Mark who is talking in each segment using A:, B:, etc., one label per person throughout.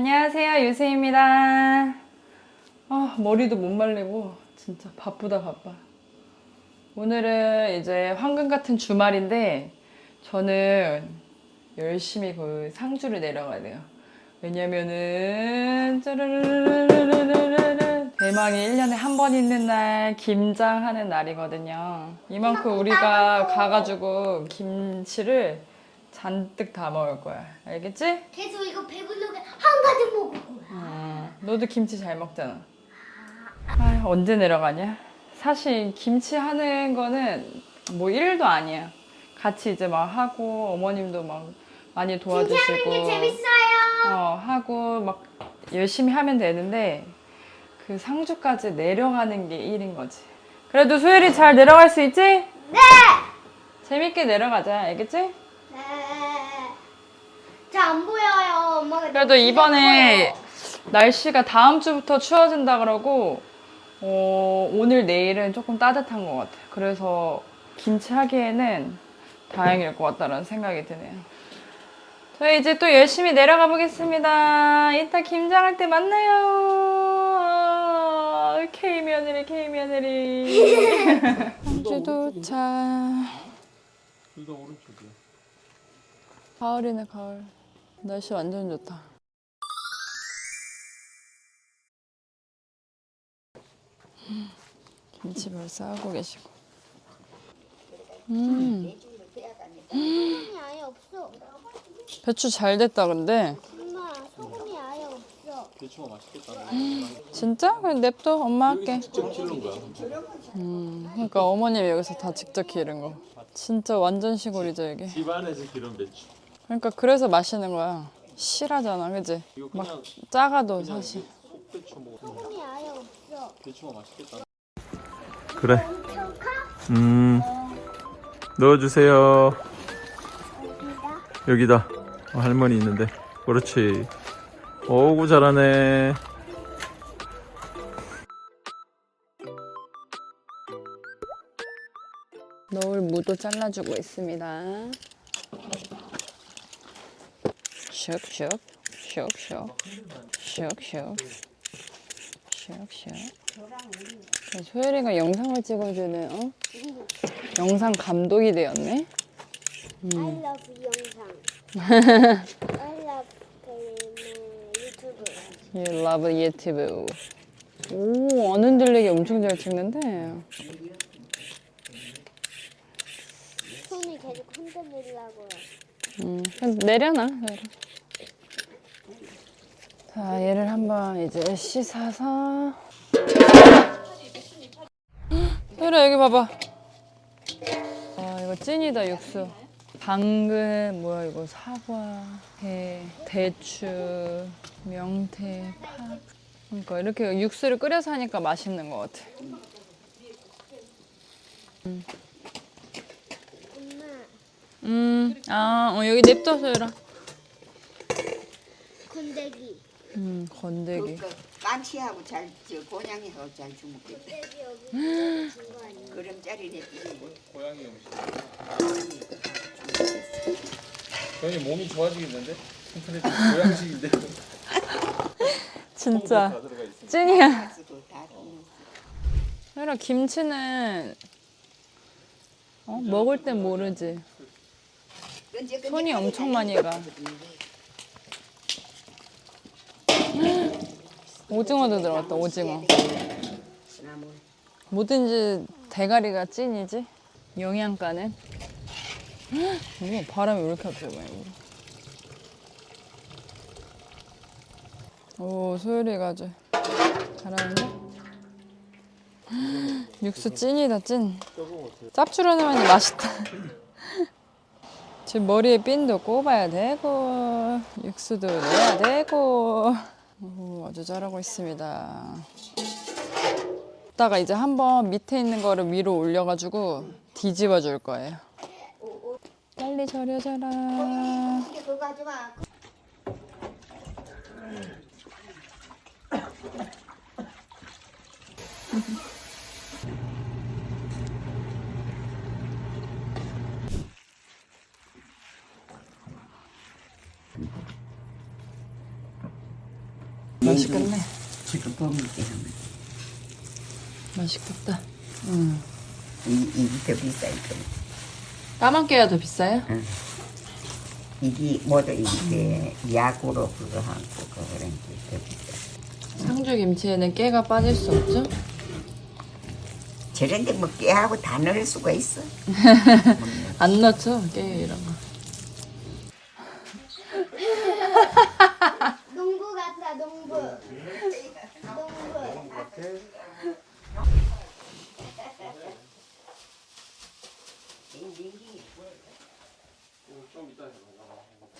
A: 안녕하세요, 유세입니다. 아, 머리도 못 말리고 진짜 바쁘다 바빠. 오늘은 이제 황금 같은 주말인데 저는 열심히 그 상주를 내려가야 돼요. 왜냐면은 대망이 1년에 한 번 있는 날 김장하는 날이거든요. 이만큼 우리가 가가지고 김치를 잔뜩 다 먹을 거야. 알겠지?
B: 계속 이거 배부르게 한 가지 먹을 거야.
A: 어, 너도 김치 잘 먹잖아. 아, 언제 내려가냐? 사실 김치 하는 거는 뭐 일도 아니야. 같이 이제 막 하고 어머님도 막 많이 도와주시고
B: 하는 게 재밌어요.
A: 어, 하고 막 열심히 하면 되는데 그 상주까지 내려가는 게 일인 거지. 그래도 소율이 잘 내려갈 수 있지?
B: 네.
A: 재밌게 내려가자. 알겠지?
B: 네. 잘안 보여요, 엄마가.
A: 그래도
B: 진짜
A: 이번에
B: 보여요.
A: 날씨가 다음 주부터 추워진다 그러고 어, 오늘 내일은 조금 따뜻한 것 같아요. 그래서 김치 하기에는 다행일 것 같다는 생각이 드네요. 저희 이제 또 열심히 내려가 보겠습니다. 이따 김장할 때 만나요. K 며느리, K 며느리. 상주 도착.
C: 둘다 오른쪽이야.
A: 가을이네 가을. 날씨 완전 좋다. 김치 벌써 하고 계시고. 음,
B: 소금이 아예 없어.
A: 배추 잘 됐다 근데.
B: 엄마, 소금이 아예 없어.
C: 배추가 맛있겠다.
A: 진짜? 그럼 냅둬 엄마 할게.
C: 직접 기른 거야.
A: 음, 그러니까 어머님이 여기서 다 직접 기른 거. 진짜 완전 시골이죠 이게.
C: 집안에서 기른 배추.
A: 그러니까 그래서 마시는 거야. 실하잖아, 그지?
C: 이거
A: 막
C: 그냥
A: 작아도
C: 그냥
A: 사실.
C: 속배추.
B: 소금이 아예 없어.
C: 배추가 맛있겠다. 그래.
B: 엄청 커?
C: 음. 넣어주세요. 여기다. 어, 할머니 있는데. 그렇지. 오구 잘하네.
A: 넣을 무도 잘라주고 있습니다. 슉슉, 슉슉, 슉슉, 슉슉. 소율이가 영상을 찍어주는 어? 영상 감독이 되었네.
B: I love 영상. I love 그 유튜브.
A: You love 유튜브. 오, 안 흔들리게 엄청 잘 찍는데.
B: 손이 계속 흔들리려고요.
A: 음, 그냥 내려놔. 내려. 자, 얘를 한번 이제 씻어서. 소율아, 여기 봐봐. 아, 이거 찐이다, 육수. 당근, 뭐야, 이거 사과, 배, 대추, 명태, 파. 그러니까 이렇게 육수를 끓여서 하니까 맛있는 것 같아.
B: 엄마,
A: 음, 아, 어, 여기 냅둬, 소율아.
B: 건더기.
A: 음, 건더기.
D: 그 깐치하고 잘, 저 곤양이하고 잘 주먹겠다. 짜리네 띠고
C: 고양이 음식. 저희 몸이 좋아지겠는데? 인터넷 고양식인데.
A: 진짜. 찐이야.
D: 가스도 다 넣는
A: 소율아, 김치는 어? 먹을 땐 모르지. 손이 엄청 많이 가. 오징어도 들어갔다, 오징어. 뭐든지 대가리가 찐이지? 영양가는? 이거 바람이 왜 이렇게 앞서 가요? 오, 소율이가 아주 잘하는데? 육수 찐이다, 찐. 짭조름하니 맛있다. 지금 머리에 핀도 꼽아야 되고, 육수도 내야 되고. 오, 아주 잘하고 있습니다. 이따가 이제 한번 밑에 있는 거를 위로 올려가지고 뒤집어 줄 거예요. 빨리 절여져라.
D: 그거 하지 마
A: 맛있겠네.
D: 때 하면
A: 맛있겠다.
D: 이, 이게 더 비싸니까
A: 까만 깨야 더 비싸요?
D: 이게 모두 이게 약으로 그거 하고 그런 게더 비싸
A: 상주 김치에는 깨가 빠질 수 없죠?
D: 저런 데 뭐 깨하고 다 넣을 수가 있어
A: 안 넣죠 깨 이런 거.
B: 농부.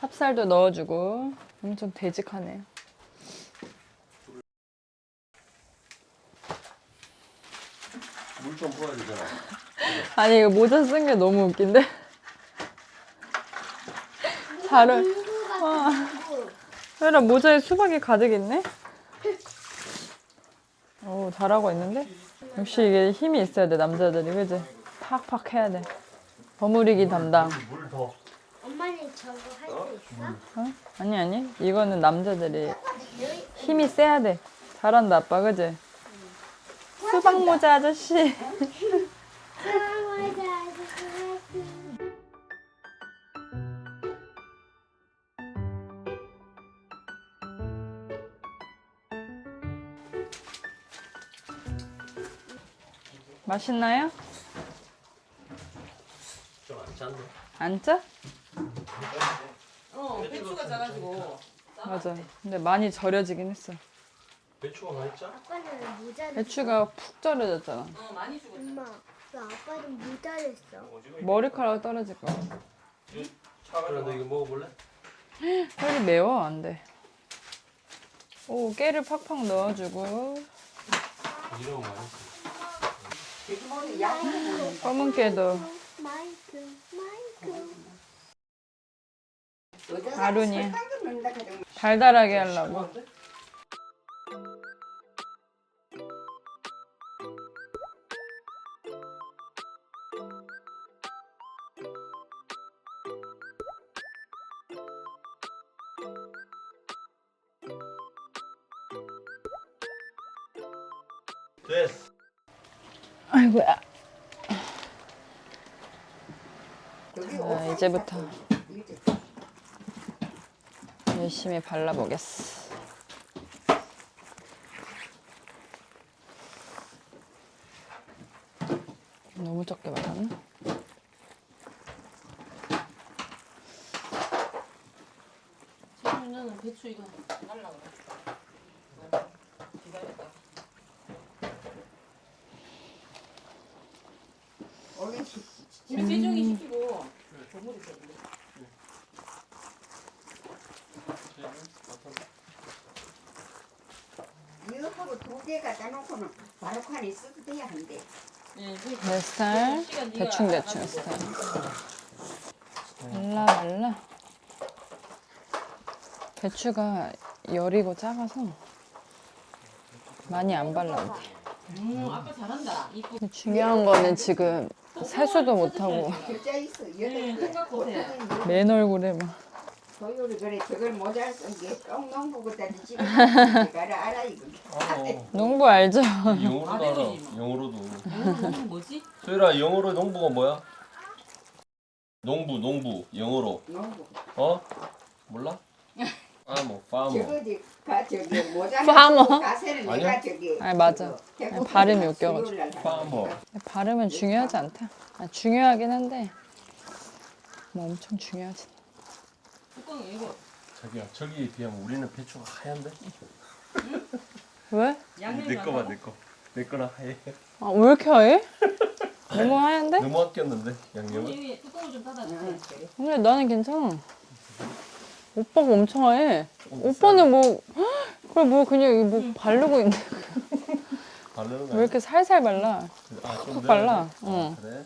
A: 찹쌀도 넣어주고 엄청 되직하네요.
C: 물좀 부어야 되잖아.
A: 아니 이거 모자 쓴 게 너무 웃긴데? 다른
B: 농
A: 왜라 모자에 수박이 가득 있네? 오 잘하고 있는데? 역시 이게 힘이 있어야 돼 남자들이 그지? 팍팍 해야 돼. 버무리기 담당.
C: 물 더.
B: 엄마는 저거 할 수 있어?
A: 어? 아니 아니 이거는 남자들이 힘이 세야 돼. 잘한다 아빠 그지? 수박 모자 아저씨. 맛있나요?
C: 좀 안 짠데.
A: 안 짜?
E: 어, 배추가 작아지고.
A: 맞아. 근데 많이 절여지긴 했어.
C: 배추가 많이 짜?
B: 아빠는 모자를.
A: 배추가 푹 절여졌잖아.
E: 어, 많이 죽었어.
B: 엄마, 왜 아빠는 모자를 써?
A: 머리카락 떨어질 거야.
C: 그런데 이거 먹어볼래?
A: 혈이 매워 안 돼. 오 깨를 팍팍 넣어주고
C: 이러면 맛있어.
A: 검은 깨도
B: 마이크, 마이크.
A: 아론이 달달하게 하려고.
C: 됐어.
A: 아이고야.
D: 여기
A: 자, 이제부터
D: 이제
A: 열심히 발라보겠어. 너무 적게 발랐나?
E: 지금 나는 배추 이거 날라 그래. 기다렸다.
D: 시-
E: 지금 세종이 시키고 조물이 있었는데.
D: 이거하고 두 개 갖다 놓고는 바로 칸에 써도 돼야 한대
E: 예, 그
A: 내 스타일 대충 대충 스타일. 말라 말라. 배추가 여리고 작아서 많이 안 발라도 돼.
E: 음, 아빠 잘한다. 이쁘.
A: 근데 중요한 거는 지금 세수도 못하고
D: 글자 있어
E: 네,
D: 여덟 개
E: 생각 보세요.
A: 맨 얼굴에 막
D: 그래 저걸 모자를 쓴게 똥농부 지금 가라 알아 이거
C: 어.
A: 농부 알죠?
C: 영어로도 알아.
E: 뭐.
C: 영어로도.
E: 음, 뭐지?
C: 소율아 영어로 농부가 뭐야? 농부 농부 영어로
D: 농부
C: 어? 몰라? 아뭐 파머.
D: 저거지 가 저기 모자
A: 파머?
C: 아니야?
D: 내가 저기
A: 아니, 맞아.
D: 저거
A: 아니, 발음이 웃겨가지고.
C: 파머.
A: 발음은 중요하지 않다. 아, 중요하긴 한데 뭐 엄청 중요하지.
E: 뚜껑 이거
C: 자기야 저기에 비하면 우리는 배추가 하얀데?
A: 왜?
E: 양념이
C: 내 거봐
E: 많아.
C: 내 거. 내 거랑 하얘.
A: 아, 왜 이렇게 하얘? 너무 하얀데?
C: 너무 아꼈는데 양념을.
E: 뚜껑을 좀
D: 그래.
A: 근데 나는 괜찮아. 오빠가 엄청 하얘. 오빠는 뭐 그래 뭐 그냥 뭐 바르고 있는데
C: 바르는
A: 왜
C: 거야?
A: 이렇게 살살 발라?
C: 아 좀
A: 푹 발라. 응.
C: 그래?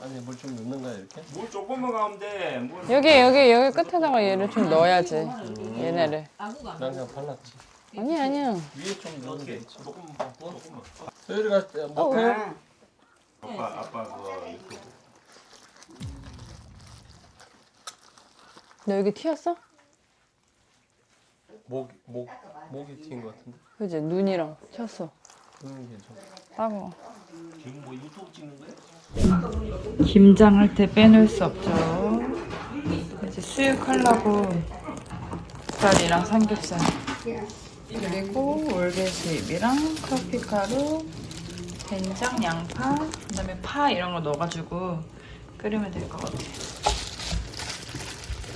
C: 아니 물 좀 넣는 거야 이렇게?
F: 물 조금만 가면 돼. 물
A: 여기 여기 여기 끝에다가 얘를 좀 넣어야지. 얘네를.
E: 아구가 안
C: 난. 그냥 발랐지.
A: 아니 아니야.
C: 위에 좀 넣으면
F: 어떻게?
C: 되지.
F: 조금만 조금만.
C: 소율이가 뭐
A: 어,
D: 아,
F: 아빠 아빠 그거 유튜브.
A: 너 여기 튀었어?
G: 목, 목, 목이 튄 것 같은데?
A: 그지 눈이랑 쳤어.
G: 음, 괜찮아.
A: 따가워.
F: 지금 뭐 유튜브 찍는 거야?
A: 김장할 때 빼놓을 수 없죠. 이제 수육하려고 닭다리랑 삼겹살 그리고 월계수잎이랑 커피가루 된장, 양파, 그다음에 파 이런 거 넣어가지고 끓이면 될 것 같아요.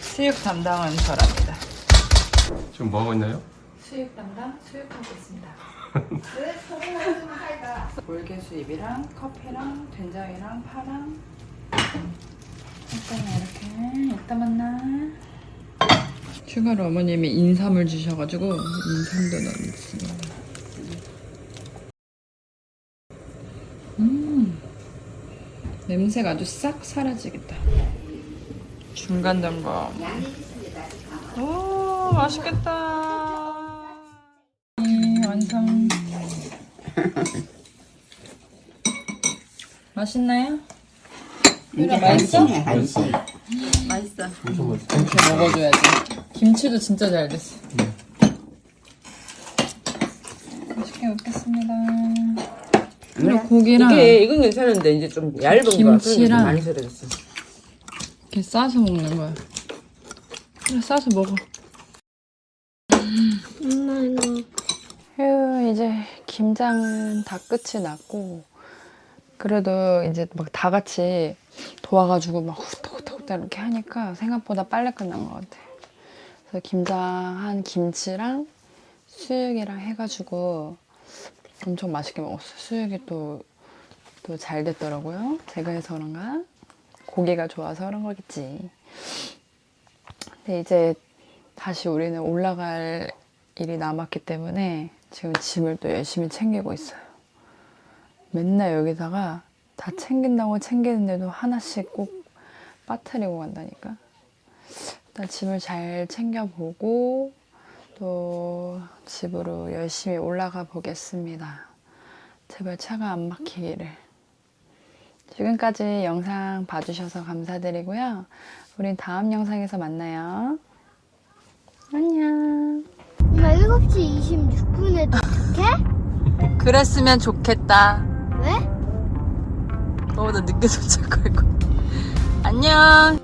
A: 수육 담당은 저랍니다.
G: 지금 뭐 하고 있나요?
A: 수육 담당 수육하고 있습니다. 월계수잎이랑 커피랑 된장이랑 파랑 일단 이렇게 이따 만나. 추가로 어머님이 인삼을 주셔가지고 인삼도 넣었습니다. 음 냄새가 아주 싹 사라지겠다. 중간 점검. 오 맛있겠다. 음, 완성. 맛있나요? 유라 맛있어? 맛있어.
G: 엄청 맛있어.
A: 이렇게 먹어줘야지. 김치도 진짜 잘 됐어. 맛있게 먹겠습니다. 그리고 고기랑
E: 이게 이건 괜찮은데 이제 좀 얇은 거
A: 김치랑.
E: 많이 썰어졌어.
A: 이렇게 싸서 먹는 거야. 그래 싸서 먹어.
B: 엄마 이거
A: 휴 이제 김장은 다 끝이 났고 그래도 이제 막 다 같이 도와가지고 막 후딱후딱 이렇게 하니까 생각보다 빨리 끝난 것 같아. 그래서 김장한 김치랑 수육이랑 해가지고 엄청 맛있게 먹었어요. 수육이 또 또 잘 됐더라고요. 제가 해서 그런가? 고기가 좋아서 그런 거겠지. 근데 이제 다시 우리는 올라갈 일이 남았기 때문에 지금 짐을 또 열심히 챙기고 있어요. 맨날 여기다가 다 챙긴다고 챙기는데도 하나씩 꼭 빠뜨리고 간다니까. 일단 짐을 잘 챙겨보고 또 집으로 열심히 올라가 보겠습니다. 제발 차가 안 막히기를. 지금까지 영상 봐주셔서 감사드리고요. 우린 다음 영상에서 만나요. 안녕.
B: 엄마 7시 26분에 도착해?
A: 그랬으면 좋겠다.
B: 왜?
A: 너보다 늦게 도착할 거야. 안녕.